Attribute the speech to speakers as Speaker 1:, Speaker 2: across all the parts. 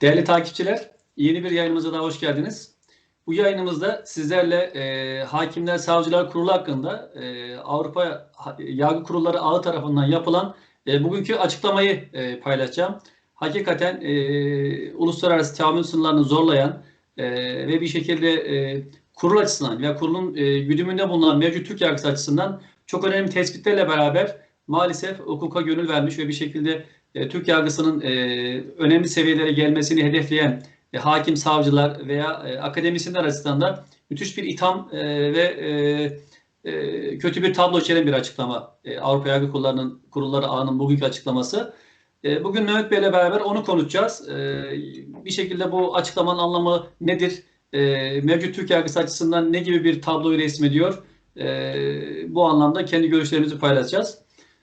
Speaker 1: Değerli takipçiler, yeni bir yayınımıza daha hoş geldiniz. Bu yayınımızda sizlerle e, Hakimler Savcılar Kurulu hakkında e, Avrupa Yargı Kurulları Ağı tarafından yapılan e, bugünkü açıklamayı e, paylaşacağım. Hakikaten e, uluslararası tahammül sınırlarını zorlayan e, ve bir şekilde e, kurul açısından veya kurulun e, güdümünde bulunan mevcut Türk yargısı açısından çok önemli tespitlerle beraber maalesef hukuka gönül vermiş ve bir şekilde e, Türk yargısının e, önemli seviyelere gelmesini hedefleyen e, hakim, savcılar veya akademisyenler açısından da müthiş bir itham ve kötü bir tablo içeren bir açıklama. Avrupa Yargı Kurullarının Kurulları Ağı'nın bugünkü açıklaması. Bugün Mehmet Bey'le beraber onu konuşacağız. Bir şekilde bu açıklamanın anlamı nedir? Mevcut Türk yargısı açısından ne gibi bir tabloyu resmediyor? E, bu anlamda kendi görüşlerimizi paylaşacağız.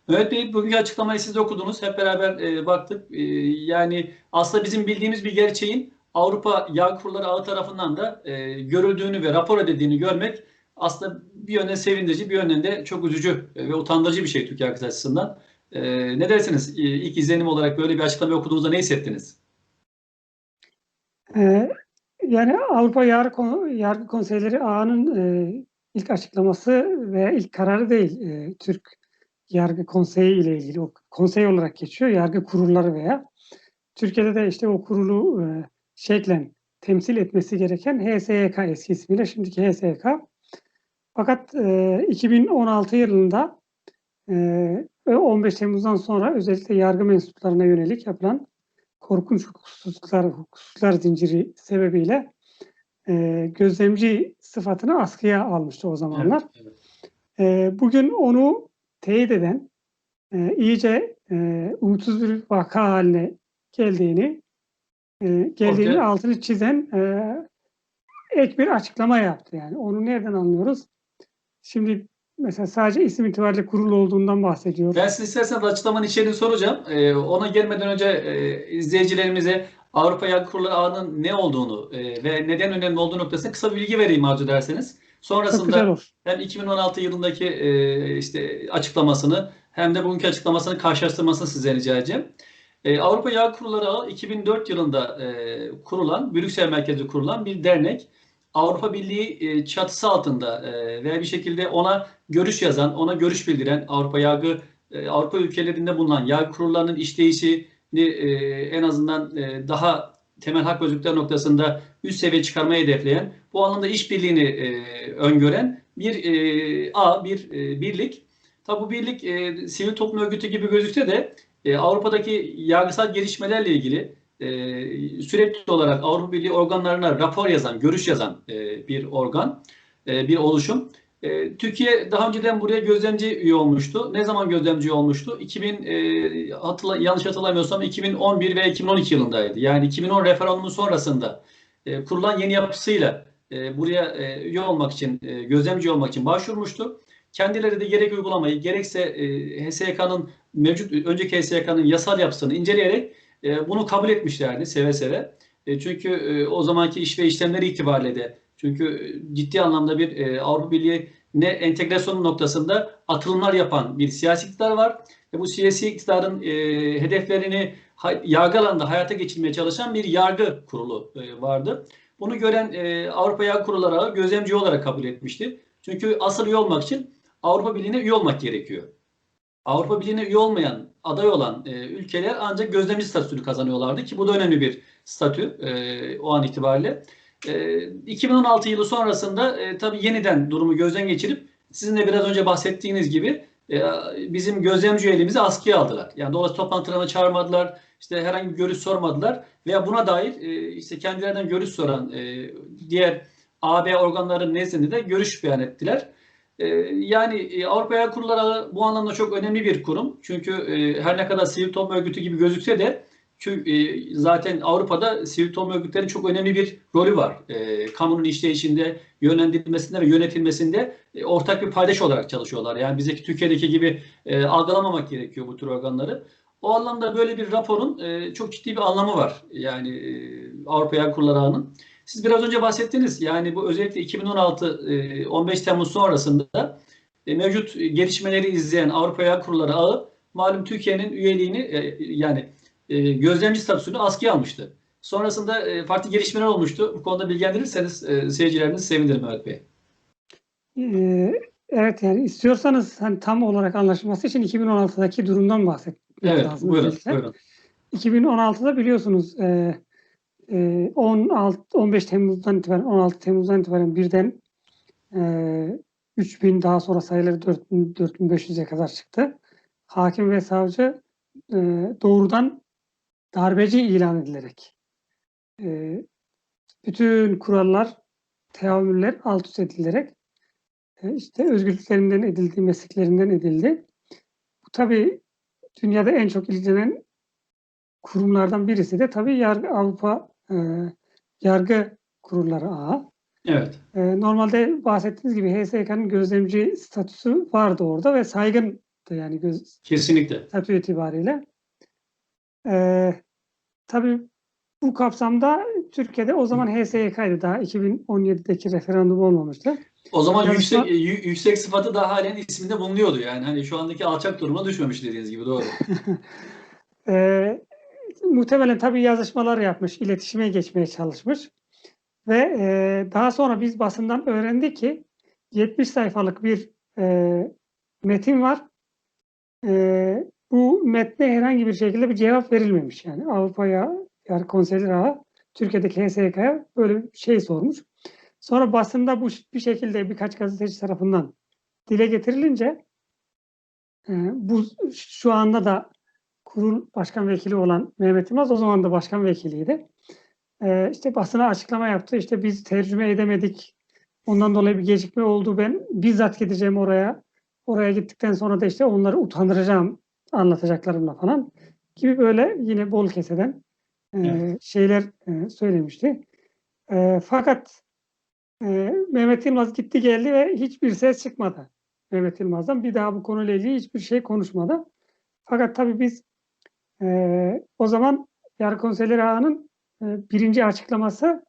Speaker 1: Mehmet Bey bugünkü açıklamayı siz okudunuz. Hep beraber e, baktık. E, yani aslında bizim bildiğimiz bir gerçeğin Avrupa Yağ Kurulları Ağı tarafından da e, görüldüğünü ve rapor edildiğini görmek aslında bir yönden sevindirici, bir yönden de çok üzücü ve utandırıcı bir şey Türkiye arkadaş açısından. E, ne dersiniz? E, ilk izlenim olarak böyle bir açıklama okuduğunuzda ne hissettiniz?
Speaker 2: E, yani Avrupa Yargı, Yargı Konseyleri Ağı'nın e, ilk açıklaması ve ilk kararı değil. E, Türk Yargı Konseyi ile ilgili o konsey olarak geçiyor. Yargı kurulları veya Türkiye'de de işte o kurulu e, şeklen temsil etmesi gereken HSYK eski ismiyle şimdiki HSYK. Fakat e, 2016 yılında e, 15 Temmuz'dan sonra özellikle yargı mensuplarına yönelik yapılan korkunç hukuksuzluklar, hukuksuzluklar zinciri sebebiyle e, gözlemci sıfatını askıya almıştı o zamanlar. Evet, evet. E, bugün onu teyit eden e, iyice e, umutsuz bir vaka haline geldiğini e, geldiğini okay. altını çizen e, ek bir açıklama yaptı yani. Onu nereden anlıyoruz? Şimdi mesela sadece isim itibariyle kurul olduğundan bahsediyor.
Speaker 1: Ben size isterseniz açıklamanın içeriğini soracağım. Ee, ona gelmeden önce e, izleyicilerimize Avrupa Yargı Kurulları Ağı'nın ne olduğunu e, ve neden önemli olduğu noktasında kısa bir bilgi vereyim arzu ederseniz. Sonrasında hem 2016 yılındaki e, işte açıklamasını hem de bugünkü açıklamasını karşılaştırmasını size rica edeceğim. E, Avrupa Yağ Kurulları Ağı 2004 yılında e, kurulan, Brüksel merkezli kurulan bir dernek. Avrupa Birliği e, çatısı altında e, veya bir şekilde ona görüş yazan, ona görüş bildiren Avrupa Yargı e, Avrupa ülkelerinde bulunan yargı kurullarının işleyişini e, en azından e, daha temel hak ve özgürlükler noktasında üst seviye çıkarmayı hedefleyen, bu anlamda işbirliğini e, öngören bir e, ağ, bir e, birlik. Tabi bu birlik e, sivil toplum örgütü gibi gözükse de e, Avrupa'daki yargısal gelişmelerle ilgili e, sürekli olarak Avrupa Birliği organlarına rapor yazan, görüş yazan e, bir organ, e, bir oluşum. E, Türkiye daha önceden buraya gözlemci üye olmuştu. Ne zaman gözlemci olmuştu? 2000 e, hatırla, yanlış hatırlamıyorsam 2011 ve 2012 yılındaydı. Yani 2010 referandumu sonrasında e, kurulan yeni yapısıyla e, buraya e, üye olmak için, e, gözlemci olmak için başvurmuştu. Kendileri de gerek uygulamayı gerekse e, HSYK'nın mevcut önceki HSYK'nın yasal yapısını inceleyerek e, bunu kabul etmişlerdi seve seve. E, çünkü e, o zamanki iş ve işlemleri itibariyle de çünkü ciddi anlamda bir e, Avrupa Birliği ne entegrasyonu noktasında atılımlar yapan bir siyasi iktidar var. Ve bu siyasi iktidarın e, hedeflerini yargı alanında hayata geçirmeye çalışan bir yargı kurulu e, vardı. Bunu gören e, Avrupa Yargı Kurulları gözlemci olarak kabul etmişti. Çünkü asıl üye olmak için Avrupa Birliği'ne üye olmak gerekiyor. Avrupa Birliği'ne üye olmayan, aday olan e, ülkeler ancak gözlemci statüsünü kazanıyorlardı ki bu da önemli bir statü e, o an itibariyle. E, 2016 yılı sonrasında e, tabii yeniden durumu gözden geçirip sizin de biraz önce bahsettiğiniz gibi e, bizim gözlemci üyeliğimizi askıya aldılar. Yani dolayısıyla toplantılarına çağırmadılar, işte herhangi bir görüş sormadılar veya buna dair e, işte kendilerinden görüş soran e, diğer AB organların nezdinde de görüş beyan ettiler. Ee, yani e, Avrupa Yargı Kurulları bu anlamda çok önemli bir kurum. Çünkü e, her ne kadar sivil toplum örgütü gibi gözükse de e, zaten Avrupa'da sivil toplum örgütlerinin çok önemli bir rolü var. Kamunun işleyişinde, yönlendirilmesinde ve yönetilmesinde ortak bir paydaş olarak çalışıyorlar. Yani bizdeki Türkiye'deki gibi algılamamak gerekiyor bu tür organları. O anlamda böyle bir raporun çok ciddi bir anlamı var. Yani Avrupa Yargı Kurulları Ağı'nın. Siz biraz önce bahsettiniz. Yani bu özellikle 2016 15 Temmuz sonrasında e, mevcut gelişmeleri izleyen Avrupa Yargı Kurulları ağı malum Türkiye'nin üyeliğini e, yani e, gözlemci statüsünü askıya almıştı. Sonrasında e, farklı gelişmeler olmuştu. Bu konuda bilgilendirirseniz e, seyircilerimizi sevinirim Mehmet Bey.
Speaker 2: Ee, evet yani istiyorsanız hani tam olarak anlaşılması için 2016'daki durumdan bahsetmek
Speaker 1: Evet,
Speaker 2: lazım.
Speaker 1: buyurun,
Speaker 2: öncelikle.
Speaker 1: buyurun.
Speaker 2: 2016'da biliyorsunuz e, e, 16 15 Temmuz'dan itibaren 16 Temmuz'dan itibaren birden e, 3000 daha sonra sayıları 4000 4500'e kadar çıktı. Hakim ve savcı e, doğrudan darbeci ilan edilerek e, bütün kurallar, teamüller alt üst edilerek e, işte özgürlüklerinden edildi, mesleklerinden edildi. Bu tabii dünyada en çok ilgilenen kurumlardan birisi de tabii yargı, Avrupa e, yargı kurulları ağı.
Speaker 1: Evet.
Speaker 2: E, normalde bahsettiğiniz gibi HSK'nın gözlemci statüsü vardı orada ve saygındı yani göz,
Speaker 1: Kesinlikle.
Speaker 2: statü itibariyle. E, tabii bu kapsamda Türkiye'de o zaman HSYK'ydı daha 2017'deki referandum olmamıştı.
Speaker 1: O zaman
Speaker 2: Yani
Speaker 1: yüksek yü- yüksek sıfatı da halen isminde bulunuyordu. Yani hani şu andaki alçak duruma düşmemiş dediğiniz gibi doğru.
Speaker 2: Ee, muhtemelen tabii yazışmalar yapmış, iletişime geçmeye çalışmış. Ve e, daha sonra biz basından öğrendik ki 70 sayfalık bir e, metin var. E, bu metne herhangi bir şekilde bir cevap verilmemiş. Yani Avrupa'ya, yani konseyler ağı Türkiye'deki HSYK'ya böyle bir şey sormuş. Sonra basında bu bir şekilde birkaç gazeteci tarafından dile getirilince e, bu şu anda da kurul başkan vekili olan Mehmet Yılmaz o zaman da başkan vekiliydi. Ee, işte basına açıklama yaptı. İşte biz tercüme edemedik. Ondan dolayı bir gecikme oldu. Ben bizzat gideceğim oraya. Oraya gittikten sonra da işte onları utandıracağım anlatacaklarımla falan gibi böyle yine bol keseden e,
Speaker 1: Evet.
Speaker 2: şeyler e, söylemişti. E, fakat e, Mehmet Yılmaz gitti geldi ve hiçbir ses çıkmadı. Mehmet Yılmaz'dan bir daha bu konuyla ilgili hiçbir şey konuşmadı. Fakat tabii biz e, o zaman Yargı Konseyleri Ağa'nın e, birinci açıklaması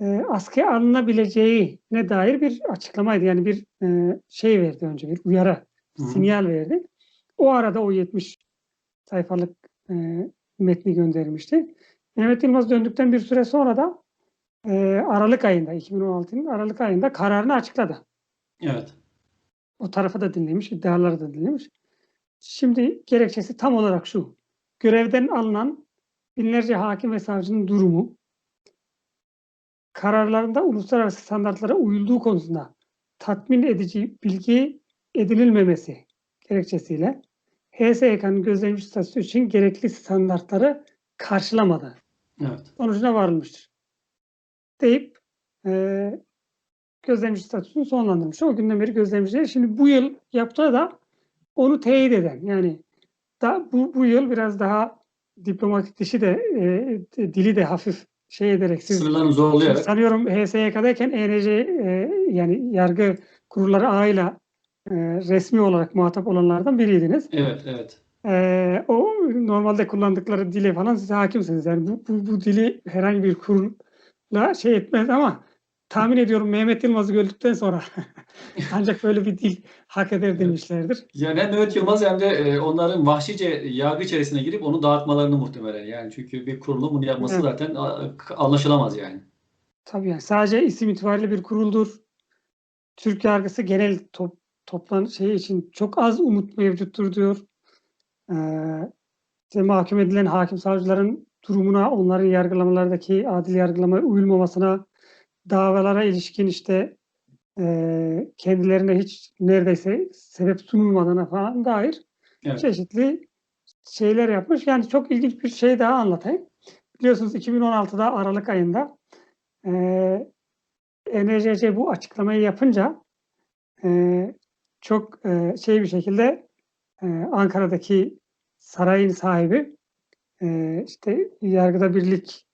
Speaker 2: e, askıya alınabileceğine dair bir açıklamaydı. Yani bir e, şey verdi önce, bir uyarı,
Speaker 1: hı.
Speaker 2: sinyal verdi. O arada o 70 sayfalık e, metni göndermişti. Mehmet Yılmaz döndükten bir süre sonra da e, Aralık ayında, 2016'nın Aralık ayında kararını açıkladı.
Speaker 1: Evet.
Speaker 2: O tarafı da dinlemiş, iddiaları da dinlemiş. Şimdi gerekçesi tam olarak şu. Görevden alınan binlerce hakim ve savcının durumu, kararlarında uluslararası standartlara uyulduğu konusunda tatmin edici bilgi edinilmemesi gerekçesiyle HSYK'nın gözlemci statüsü için gerekli standartları karşılamadı
Speaker 1: Evet.
Speaker 2: sonucuna varılmıştır. Deyip e, gözlemci statüsünü sonlandırmış. O günden beri gözlemciler. Şimdi bu yıl yaptığı da onu teyit eden. Yani da, bu, bu yıl biraz daha diplomatik dişi de e, dili de hafif şey ederek siz
Speaker 1: Sınırlarını zorlayarak.
Speaker 2: sanıyorum HSYK'dayken ENC e, yani yargı kurulları ağıyla e, resmi olarak muhatap olanlardan biriydiniz.
Speaker 1: Evet, evet.
Speaker 2: Ee, o normalde kullandıkları dile falan siz hakimsiniz. Yani bu, bu, bu dili herhangi bir kurulla şey etmez ama tahmin ediyorum Mehmet Yılmaz'ı gördükten sonra ancak böyle bir dil hak eder demişlerdir.
Speaker 1: Yani hem Mehmet Yılmaz hem de e, onların vahşice yargı içerisine girip onu dağıtmalarını muhtemelen. Yani çünkü bir kurulun bunu yapması
Speaker 2: Evet.
Speaker 1: zaten anlaşılamaz yani.
Speaker 2: Tabii yani sadece isim itibariyle bir kuruldur. Türk yargısı genel top, toplan şey için çok az umut mevcuttur diyor. Ee, mahkum edilen hakim savcıların durumuna, onların yargılamalardaki adil yargılamaya uyulmamasına, davalara ilişkin işte e, kendilerine hiç neredeyse sebep sunulmadığına falan dair
Speaker 1: Evet.
Speaker 2: çeşitli şeyler yapmış. Yani çok ilginç bir şey daha anlatayım. Biliyorsunuz 2016'da Aralık ayında e, NCC bu açıklamayı yapınca e, çok e, şey bir şekilde e, Ankara'daki sarayın sahibi e, işte yargıda birlik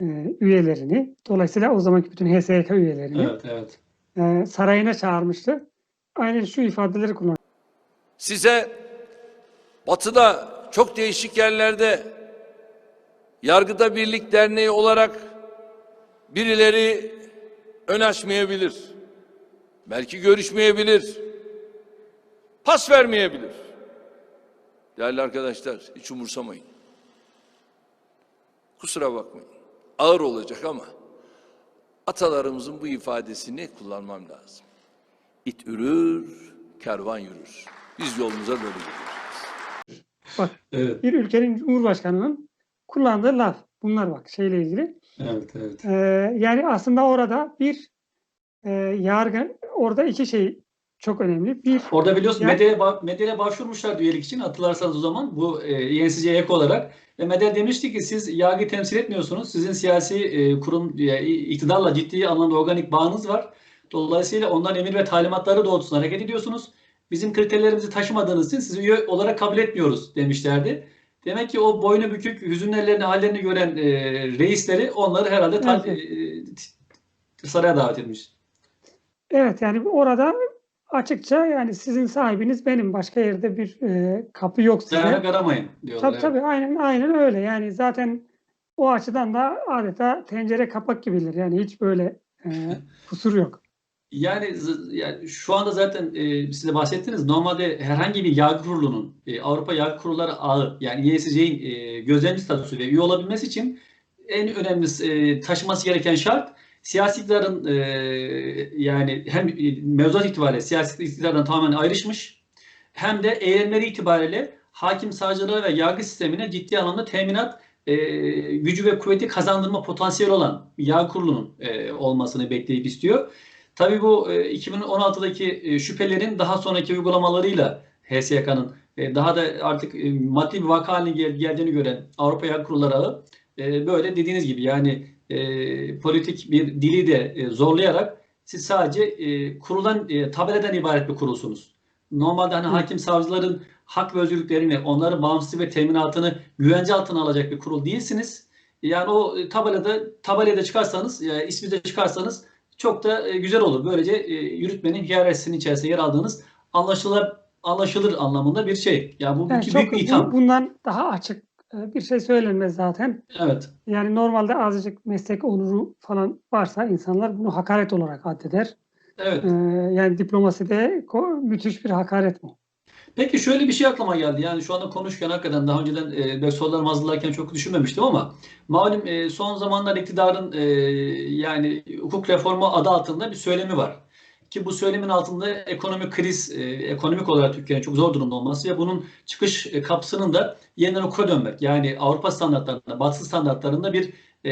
Speaker 2: e, üyelerini dolayısıyla o zamanki bütün HSYK üyelerini
Speaker 1: Evet, evet.
Speaker 2: e, sarayına çağırmıştı. Aynen şu ifadeleri kullanıyor.
Speaker 3: Size batıda çok değişik yerlerde Yargıda Birlik Derneği olarak birileri ön açmayabilir. Belki görüşmeyebilir. Pas vermeyebilir. Değerli arkadaşlar hiç umursamayın. Kusura bakmayın. ağır olacak ama atalarımızın bu ifadesini kullanmam lazım. İt ürür, kervan yürür. Biz yolumuza böyle gidiyoruz.
Speaker 2: Bak
Speaker 1: Evet,
Speaker 2: bir ülkenin cumhurbaşkanının kullandığı laf. Bunlar bak şeyle ilgili.
Speaker 1: evet, evet.
Speaker 2: Ee, yani aslında orada bir e, yargı, orada iki şey çok önemli. Bir,
Speaker 1: Orada biliyorsun
Speaker 2: Yani-
Speaker 1: ba- medyaya başvurmuşlar üyelik için hatırlarsanız o zaman bu e, YNCC'ye ek olarak ve medya demişti ki siz yargıyı temsil etmiyorsunuz. Sizin siyasi e, kurum e, iktidarla ciddi anlamda organik bağınız var. Dolayısıyla ondan emir ve talimatları doğrultusunda hareket ediyorsunuz. Bizim kriterlerimizi taşımadığınız için sizi üye olarak kabul etmiyoruz demişlerdi. Demek ki o boynu bükük, hüzünlerini, hallerini gören e, reisleri onları herhalde ta-
Speaker 2: Evet.
Speaker 1: e, saraya davet etmiş.
Speaker 2: evet yani orada açıkça yani sizin sahibiniz benim. Başka yerde bir e, kapı yok size.
Speaker 1: Dayanak aramayın diyorlar.
Speaker 2: Tabii
Speaker 1: evet.
Speaker 2: tabii aynen aynen öyle. Yani zaten o açıdan da adeta tencere kapak gibidir. Yani hiç böyle e, kusur yok.
Speaker 1: Yani, yani şu anda zaten e, siz de bahsettiniz. Normalde herhangi bir yargı kurulunun e, Avrupa Yargı Kurulları ağı yani YSC'nin e, gözlemci statüsü ve üye olabilmesi için en önemli e, taşıması gereken şart siyasi iktidarın e, yani hem mevzuat itibariyle siyasi iktidardan tamamen ayrışmış hem de eylemleri itibariyle hakim savcılara ve yargı sistemine ciddi anlamda teminat e, gücü ve kuvveti kazandırma potansiyeli olan yargı kurulunun e, olmasını bekleyip istiyor. Tabii bu e, 2016'daki e, şüphelerin daha sonraki uygulamalarıyla HSYK'nın e, daha da artık e, maddi bir vaka haline gel- geldiğini gören Avrupa Yargı Kurulları e, böyle dediğiniz gibi yani e, politik bir dili de e, zorlayarak siz sadece e, kurulan e, tabeladan ibaret bir kurulsunuz. Normalde hani
Speaker 2: Hı.
Speaker 1: hakim savcıların hak ve özgürlüklerini, onların bağımsızlık ve teminatını güvence altına alacak bir kurul değilsiniz. Yani o e, tabelada tabelaya da çıkarsanız, e, ismi de çıkarsanız çok da e, güzel olur. Böylece e, yürütmenin hiyerarşisinin içerisinde yer aldığınız anlaşılır anlaşılır anlamında bir şey. Ya bu,
Speaker 2: Yani çok
Speaker 1: büyük bir itham.
Speaker 2: bundan daha açık bir şey söylenmez zaten.
Speaker 1: Evet.
Speaker 2: Yani normalde azıcık meslek onuru falan varsa insanlar bunu hakaret olarak addeder.
Speaker 1: Evet.
Speaker 2: Ee, yani diplomaside müthiş bir hakaret bu.
Speaker 1: Peki şöyle bir şey aklıma geldi. Yani şu anda konuşurken hakikaten daha önceden e, sorularımı hazırlarken çok düşünmemiştim ama malum e, son zamanlar iktidarın e, yani hukuk reformu adı altında bir söylemi var. Ki bu söylemin altında ekonomik kriz, e, ekonomik olarak Türkiye'nin çok zor durumda olması ve bunun çıkış e, kapısının da yeniden hukuka dönmek. Yani Avrupa standartlarında, Batı standartlarında bir e,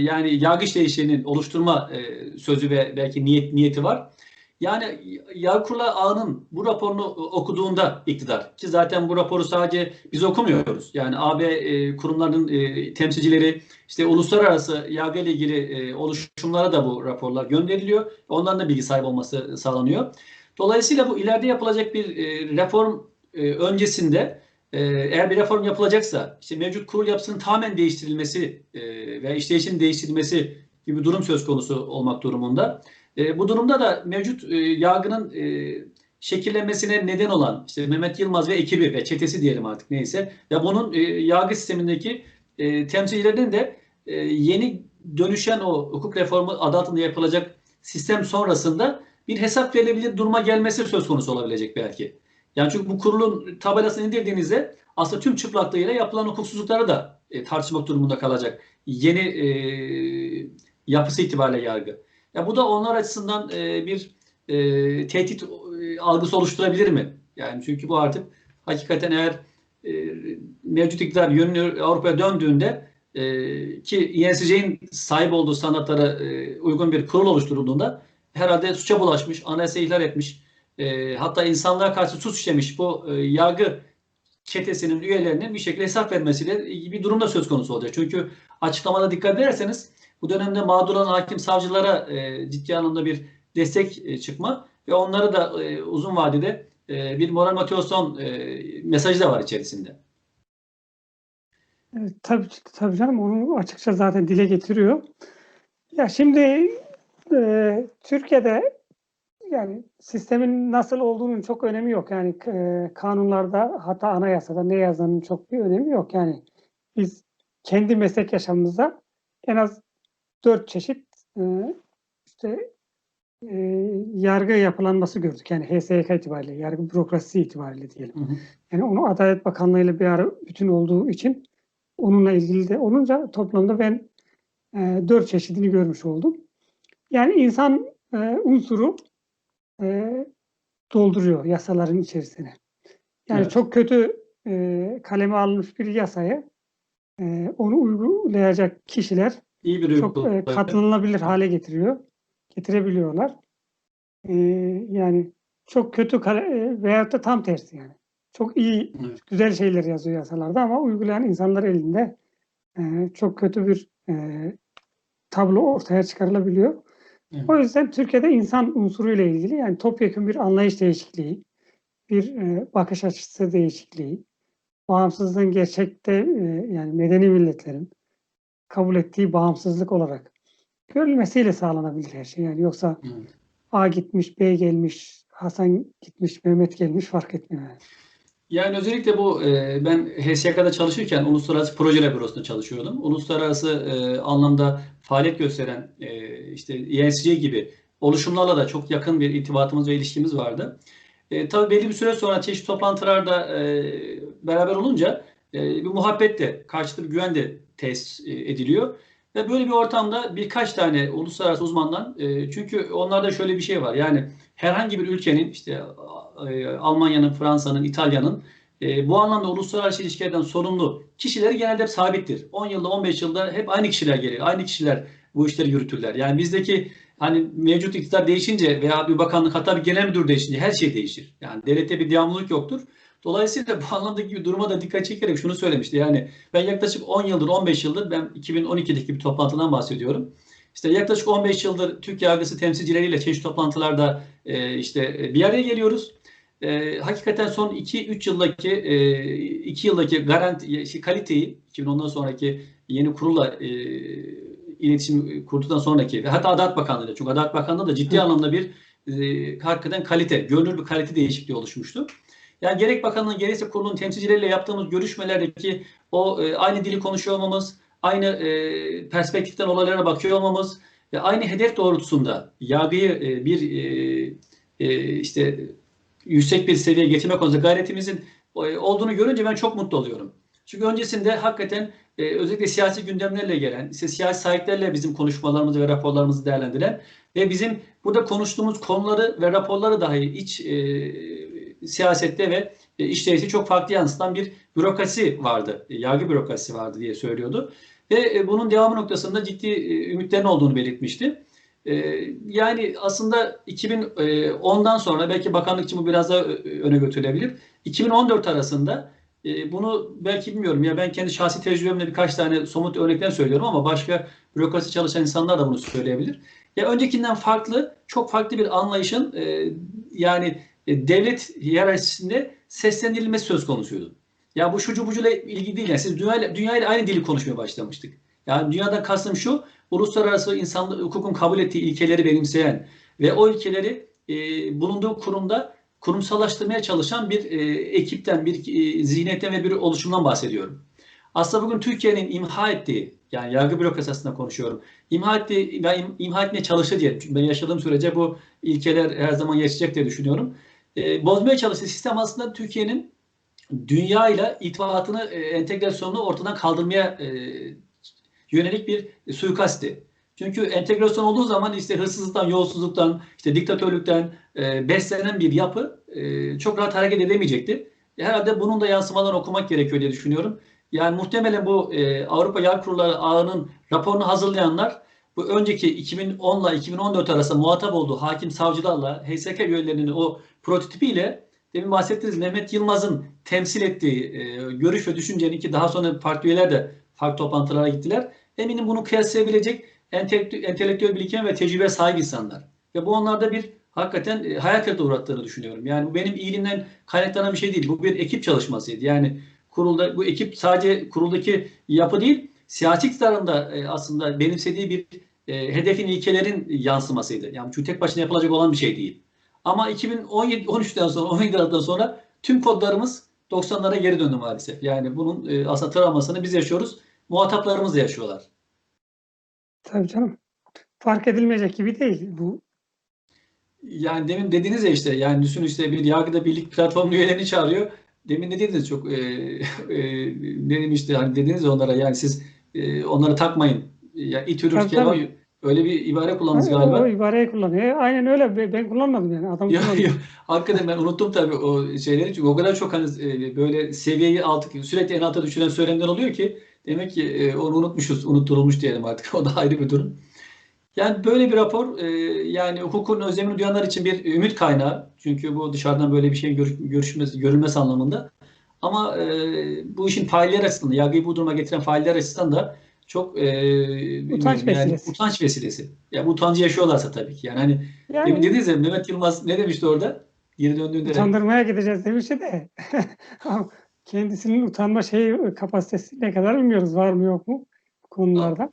Speaker 1: yani yargı işleyişinin oluşturma e, sözü ve belki niyet niyeti var. Yani Yargı Kurulu Ağa'nın bu raporunu okuduğunda iktidar ki zaten bu raporu sadece biz okumuyoruz. Yani AB e, kurumlarının e, temsilcileri işte uluslararası yargı ile ilgili e, oluşumlara da bu raporlar gönderiliyor. Onların da bilgi sahibi olması sağlanıyor. Dolayısıyla bu ileride yapılacak bir e, reform e, öncesinde e, eğer bir reform yapılacaksa işte mevcut kurul yapısının tamamen değiştirilmesi e, veya işleyişinin değiştirilmesi gibi durum söz konusu olmak durumunda. E, bu durumda da mevcut e, yargının e, şekillenmesine neden olan işte Mehmet Yılmaz ve ekibi ve çetesi diyelim artık neyse ve bunun e, yargı sistemindeki e, temsilcilerinin de e, yeni dönüşen o hukuk reformu adı altında yapılacak sistem sonrasında bir hesap verilebilir duruma gelmesi söz konusu olabilecek belki. Yani çünkü bu kurulun tabelasını indirdiğinizde aslında tüm çıplaklığıyla yapılan hukuksuzlukları da e, tartışmak durumunda kalacak. Yeni e, yapısı itibariyle yargı. Ya bu da onlar açısından e, bir e, tehdit e, algısı oluşturabilir mi? Yani çünkü bu artık hakikaten eğer e, mevcut iktidar yönünü Avrupa'ya döndüğünde e, ki YNCC'nin sahip olduğu standartlara e, uygun bir kurul oluşturulduğunda herhalde suça bulaşmış, anayasa ihlal etmiş, e, hatta insanlığa karşı suç işlemiş bu e, yargı çetesinin üyelerinin bir şekilde hesap vermesiyle bir durumda söz konusu olacak. Çünkü açıklamada dikkat ederseniz bu dönemde mağdur olan hakim savcılara e, ciddi anlamda bir destek e, çıkma ve onları da e, uzun vadede e, bir moral motivasyon e, mesajı da var içerisinde.
Speaker 2: Evet, tabii, tabii canım onu açıkça zaten dile getiriyor. Ya şimdi e, Türkiye'de yani sistemin nasıl olduğunun çok önemi yok. Yani e, kanunlarda hatta anayasada ne yazanın çok bir önemi yok. Yani biz kendi meslek yaşamımızda en az dört çeşit e, işte e, yargı yapılanması gördük. Yani HSYK itibariyle, yargı bürokrasisi itibariyle diyelim.
Speaker 1: Hı hı.
Speaker 2: Yani onu Adalet Bakanlığı ile bir ara bütün olduğu için onunla ilgili de olunca toplamda ben e, dört çeşidini görmüş oldum. Yani insan e, unsuru e, dolduruyor yasaların içerisine. Yani
Speaker 1: Evet.
Speaker 2: çok kötü e, kaleme alınmış bir yasaya e, onu uygulayacak kişiler
Speaker 1: İyi bir
Speaker 2: çok e, katlanılabilir hale getiriyor. Getirebiliyorlar. E, yani çok kötü kale, e, veyahut da tam tersi yani. Çok iyi,
Speaker 1: Evet.
Speaker 2: güzel şeyler yazıyor yasalarda ama uygulayan insanlar elinde e, çok kötü bir e, tablo ortaya çıkarılabiliyor.
Speaker 1: Evet.
Speaker 2: O yüzden Türkiye'de insan unsuru ile ilgili yani topyekun bir anlayış değişikliği, bir e, bakış açısı değişikliği, bağımsızlığın gerçekte e, yani medeni milletlerin kabul ettiği bağımsızlık olarak görülmesiyle sağlanabilir her şey. Yani yoksa
Speaker 1: Evet.
Speaker 2: A gitmiş, B gelmiş, Hasan gitmiş, Mehmet gelmiş fark etmiyor. Yani.
Speaker 1: Yani özellikle bu e, ben HSYK'da çalışırken Uluslararası Projeler Bürosu'nda çalışıyordum. Uluslararası e, anlamda faaliyet gösteren e, işte ENSC gibi oluşumlarla da çok yakın bir irtibatımız ve ilişkimiz vardı. E, tabii belli bir süre sonra çeşitli toplantılarda e, beraber olunca e, bir muhabbet de, karşılıklı bir güven de tesis e, ediliyor. Ve böyle bir ortamda birkaç tane uluslararası uzmandan, e, çünkü onlarda şöyle bir şey var. Yani herhangi bir ülkenin işte e, Almanya'nın, Fransa'nın, İtalya'nın bu anlamda uluslararası ilişkilerden sorumlu kişileri genelde hep sabittir. 10 yılda, 15 yılda hep aynı kişiler gelir. Aynı kişiler bu işleri yürütürler. Yani bizdeki hani mevcut iktidar değişince veya bir bakanlık hatta bir genel müdür değişince her şey değişir. Yani devlette bir devamlılık yoktur. Dolayısıyla bu anlamdaki duruma da dikkat çekerek şunu söylemişti. Yani ben yaklaşık 10 yıldır, 15 yıldır ben 2012'deki bir toplantıdan bahsediyorum. İşte yaklaşık 15 yıldır Türk yargısı temsilcileriyle çeşitli toplantılarda e, işte e, bir araya geliyoruz. E, hakikaten son 2-3 yıldaki e, 2 yıldaki garanti şey, kaliteyi 2010'dan sonraki yeni kurulla e, iletişim kurduktan sonraki ve hatta Adalet Bakanlığı'yla çünkü Adalet Bakanlığı da ciddi
Speaker 2: Hı.
Speaker 1: anlamda bir e, hakikaten kalite, görünür bir kalite değişikliği oluşmuştu. Yani gerek bakanlığın gerekse kurulun temsilcileriyle yaptığımız görüşmelerdeki o e, aynı dili konuşuyor olmamız, aynı e, perspektiften olaylara bakıyor olmamız ve aynı hedef doğrultusunda yargıyı e, bir e, e, işte yüksek bir seviyeye getirme konusunda gayretimizin e, olduğunu görünce ben çok mutlu oluyorum. Çünkü öncesinde hakikaten e, özellikle siyasi gündemlerle gelen, işte siyasi sahiplerle bizim konuşmalarımızı ve raporlarımızı değerlendiren ve bizim burada konuştuğumuz konuları ve raporları dahi iç e, siyasette ve e, işleyişi çok farklı yansıtan bir bürokrasi vardı. E, yargı bürokrasisi vardı diye söylüyordu. Ve e, bunun devamı noktasında ciddi ümitlerin olduğunu belirtmişti. Yani aslında 2010'dan sonra belki bakanlık için bu biraz daha öne götürülebilir. 2014 arasında bunu belki bilmiyorum ya ben kendi şahsi tecrübemle birkaç tane somut örnekten söylüyorum ama başka bürokrasi çalışan insanlar da bunu söyleyebilir. Ya öncekinden farklı, çok farklı bir anlayışın yani e, devlet hiyerarşisinde seslendirilmesi söz konusuydu. Ya bu şucu bucuyla ilgili değil. Yani siz dünyayla, dünyayla aynı dili konuşmaya başlamıştık. Yani dünyadan kastım şu, uluslararası insan hukukun kabul ettiği ilkeleri benimseyen ve o ilkeleri e, bulunduğu kurumda kurumsallaştırmaya çalışan bir e, ekipten, bir e, zihniyetten ve bir oluşumdan bahsediyorum. Aslında bugün Türkiye'nin imha ettiği, yani yargı bürokrasisinde konuşuyorum, imha ettiği ve im, imha etmeye çalıştığı diye, ben yaşadığım sürece bu ilkeler her zaman yaşayacak diye düşünüyorum. E, bozmaya çalıştığı sistem aslında Türkiye'nin dünyayla ittibatını, e, entegrasyonunu ortadan kaldırmaya e, yönelik bir suikasti. Çünkü entegrasyon olduğu zaman işte hırsızlıktan, yolsuzluktan, işte diktatörlükten e, beslenen bir yapı e, çok rahat hareket edemeyecekti. Herhalde bunun da yansımalarını okumak gerekiyor diye düşünüyorum. Yani muhtemelen bu e, Avrupa Yargı Kurulları ağının raporunu hazırlayanlar bu önceki 2010 ile 2014 arasında muhatap olduğu hakim savcılarla HSK üyelerinin o prototipiyle demin bahsettiğiniz Mehmet Yılmaz'ın temsil ettiği e, görüş ve düşüncenin ki daha sonra farklı üyeler de farklı toplantılara gittiler. Eminim bunu kıyaslayabilecek entelektü- entelektüel birikim ve tecrübe sahip insanlar. Ve bu onlarda bir hakikaten e, hayal kırıklığı uğrattığını düşünüyorum. Yani bu benim iyiliğimden kaynaklanan bir şey değil. Bu bir ekip çalışmasıydı. Yani kurulda bu ekip sadece kuruldaki yapı değil, siyasi iktidarın da e, aslında benimsediği bir e, hedefin ilkelerin yansımasıydı. Yani çünkü tek başına yapılacak olan bir şey değil. Ama 2017 13'ten sonra 17'den sonra tüm kodlarımız 90'lara geri döndü maalesef. Yani bunun e, aslında travmasını biz yaşıyoruz. Muhataplarımız da yaşıyorlar.
Speaker 2: Tabii canım. Fark edilmeyecek gibi değil. Bu
Speaker 1: Yani demin dediniz ya işte yani düşün işte bir yargıda birlik platform üyelerini çağırıyor. Demin ne dediniz çok e, e, dedim işte hani dediniz onlara yani siz e, onları takmayın. Ya it ürür. Öyle bir ibare kullandınız
Speaker 2: O,
Speaker 1: galiba.
Speaker 2: o ibareyi kullanıyor. Aynen öyle. Ben- Ben kullanmadım yani. Adam
Speaker 1: Ya, ya, hakikaten ben unuttum tabii o şeyleri çünkü o kadar çok hani e, böyle seviyeyi altı sürekli en alta düşüren söylemler oluyor ki demek ki e, onu unutmuşuz, unutturulmuş diyelim artık o da ayrı bir durum. Yani böyle bir rapor e, yani hukukun özlemini duyanlar için bir ümit kaynağı çünkü bu dışarıdan böyle bir şeyin görüş, görüşmesi, görülmesi anlamında. Ama e, bu işin failler açısından, yargıyı bu duruma getiren failler açısından da çok e,
Speaker 2: Utanç
Speaker 1: yani
Speaker 2: vesilesi.
Speaker 1: utanç vesilesi. Ya bu utancı yaşıyorlarsa tabii ki. Yani hani
Speaker 2: Yani
Speaker 1: Demin dediniz ya Mehmet Yılmaz ne demişti orada? Geri döndüğünde.
Speaker 2: utandırmaya gideceğiz demişti de. Kendisinin utanma şeyi kapasitesi ne kadar bilmiyoruz. Var mı yok mu bu konularda.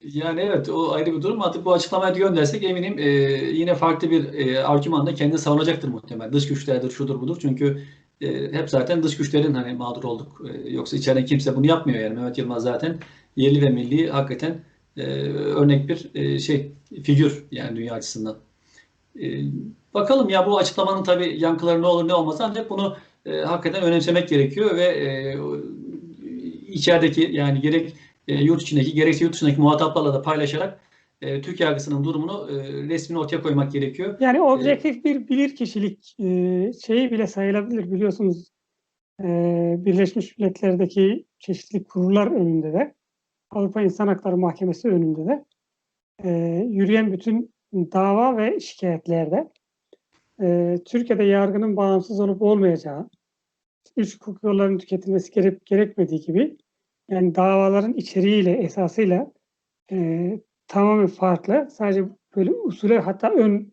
Speaker 1: Yani evet o ayrı bir durum. Artık bu açıklamayı da göndersek eminim e, yine farklı bir e, argümanla kendini savunacaktır muhtemelen. Dış güçlerdir, şudur budur. Çünkü e, hep zaten dış güçlerin hani mağdur olduk. E, yoksa içeriden kimse bunu yapmıyor yani. Mehmet Yılmaz zaten yerli ve milli hakikaten e, örnek bir e, şey figür yani dünya açısından. E, bakalım ya bu açıklamanın tabii yankıları ne olur ne olmaz ancak bunu e, hakikaten önemsemek gerekiyor ve e, içerideki yani gerek e, yurt içindeki gerekse yurt dışındaki muhataplarla da paylaşarak e, Türk yargısının durumunu e, resmini ortaya koymak gerekiyor.
Speaker 2: Yani objektif bir bilirkişilik e, şeyi bile sayılabilir biliyorsunuz. E, Birleşmiş Milletler'deki çeşitli kurullar önünde de Avrupa İnsan Hakları Mahkemesi önünde de e, yürüyen bütün dava ve şikayetlerde e, Türkiye'de yargının bağımsız olup olmayacağı, üç hukuk yollarının tüketilmesi gerek, gerekmediği gibi yani davaların içeriğiyle, esasıyla e, tamamen farklı. Sadece böyle usule hatta ön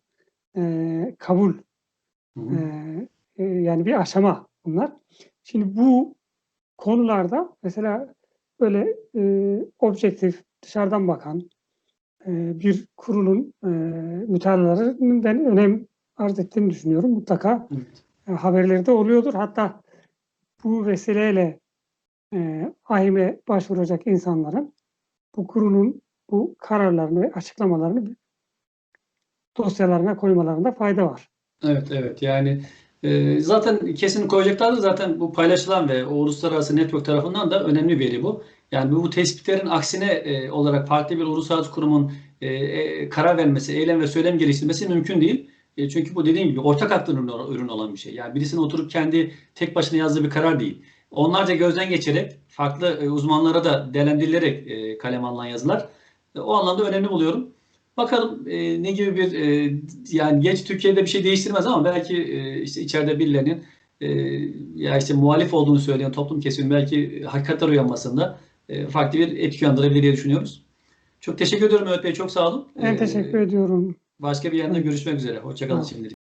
Speaker 2: e, kabul
Speaker 1: Hı hı.
Speaker 2: ee, e, yani bir aşama bunlar. Şimdi bu konularda mesela böyle e, objektif dışarıdan bakan e, bir kurulun e, mütalalarının ben önem arz ettiğini düşünüyorum. Mutlaka
Speaker 1: Evet.
Speaker 2: e, haberleri de oluyordur. Hatta bu vesileyle e, AİHM'e başvuracak insanların bu kurulun bu kararlarını açıklamalarını dosyalarına koymalarında fayda var.
Speaker 1: Evet, evet. Yani e, zaten kesin koyacaklardı. Zaten bu paylaşılan ve uluslararası network tarafından da önemli bir veri bu. Yani bu, bu tespitlerin aksine e, olarak farklı bir uluslararası kurumun e, e, karar vermesi, eylem ve söylem geliştirmesi mümkün değil. E, çünkü bu dediğim gibi ortak aklın ürün olan bir şey. Yani birisinin oturup kendi tek başına yazdığı bir karar değil. Onlarca gözden geçerek, farklı e, uzmanlara da değerlendirilerek e, kalem alınan yazılar. E, o anlamda önemli buluyorum. Bakalım e, ne gibi bir e, yani genç Türkiye'de bir şey değiştirmez ama belki e, işte içeride birilerinin e, ya işte muhalif olduğunu söyleyen toplum kesimi belki hakikatler uyanmasında e, farklı bir etki uyandırabilir diye düşünüyoruz. Çok teşekkür ediyorum Mehmet Bey. Çok sağ olun.
Speaker 2: Ben
Speaker 1: E,
Speaker 2: teşekkür ediyorum.
Speaker 1: Başka bir yerde görüşmek üzere. Hoşçakalın
Speaker 2: ol.
Speaker 1: şimdilik.